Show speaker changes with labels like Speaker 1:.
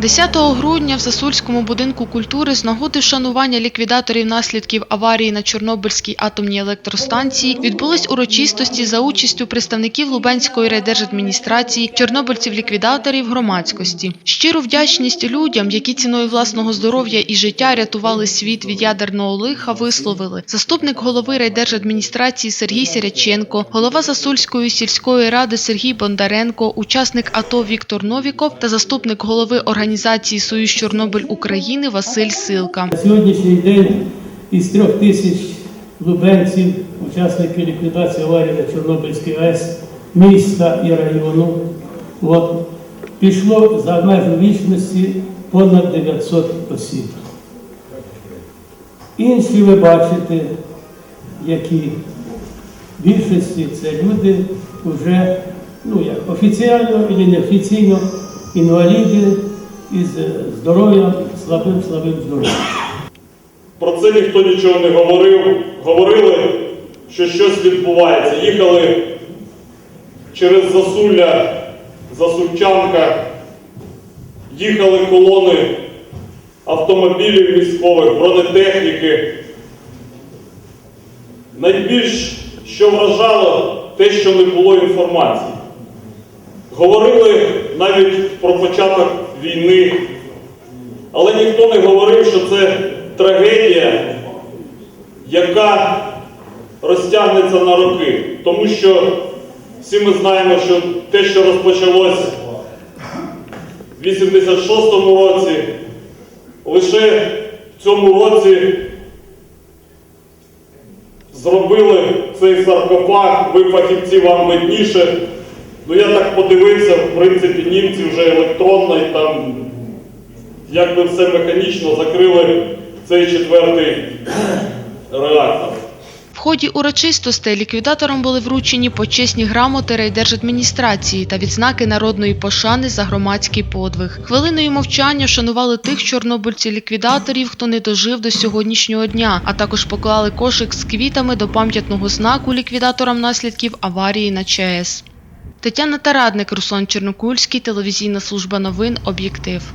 Speaker 1: 10 грудня в Засульському будинку культури з нагоди вшанування ліквідаторів наслідків аварії на Чорнобильській атомній електростанції відбулись урочистості за участю представників Лубенської райдержадміністрації, чорнобильців-ліквідаторів громадськості. Щиру вдячність людям, які ціною власного здоров'я і життя рятували світ від ядерного лиха, висловили заступник голови райдержадміністрації Сергій Сіряченко, голова Засульської сільської ради Сергій Бондаренко, учасник АТО Віктор Новіков та заступник голови організації Союз Чорнобиль України Василь Силка.
Speaker 2: На сьогоднішній день із трьох тисяч лубенців, учасників ліквідації аварії на Чорнобильській АЕС, міста і району, от, пішло за межу вічності понад 900 осіб. Інші ви бачите, які в більшості це люди вже ну як офіційно і неофіційно інваліди із здоров'ям, слабим, слабим здоров'ям.
Speaker 3: Про це ніхто нічого не говорив. Говорили, що щось відбувається. Їхали через Засулля, Засульчанка, їхали колони автомобілів військових, бронетехніки. Найбільш що вражало, те, що не було інформації. Говорили навіть про початок війни, але ніхто не говорив, що це трагедія, яка розтягнеться на роки. Тому що всі ми знаємо, що те, що розпочалось в 86-му році, лише в цьому році зробили цей саркофаг, ви фахівці вам видніше. Ну я так подивився, в принципі, німці вже електронно і там якби все механічно закрили цей четвертий реактор.
Speaker 1: В ході урочистостей ліквідаторам були вручені почесні грамоти райдержадміністрації та відзнаки народної пошани за громадський подвиг. Хвилиною мовчання шанували тих чорнобильців-ліквідаторів, хто не дожив до сьогоднішнього дня, а також поклали кошик з квітами до пам'ятного знаку ліквідаторам наслідків аварії на ЧАЕС. Тетяна Тарадник, Руслан Чернокульський, телевізійна служба новин «Об'єктив».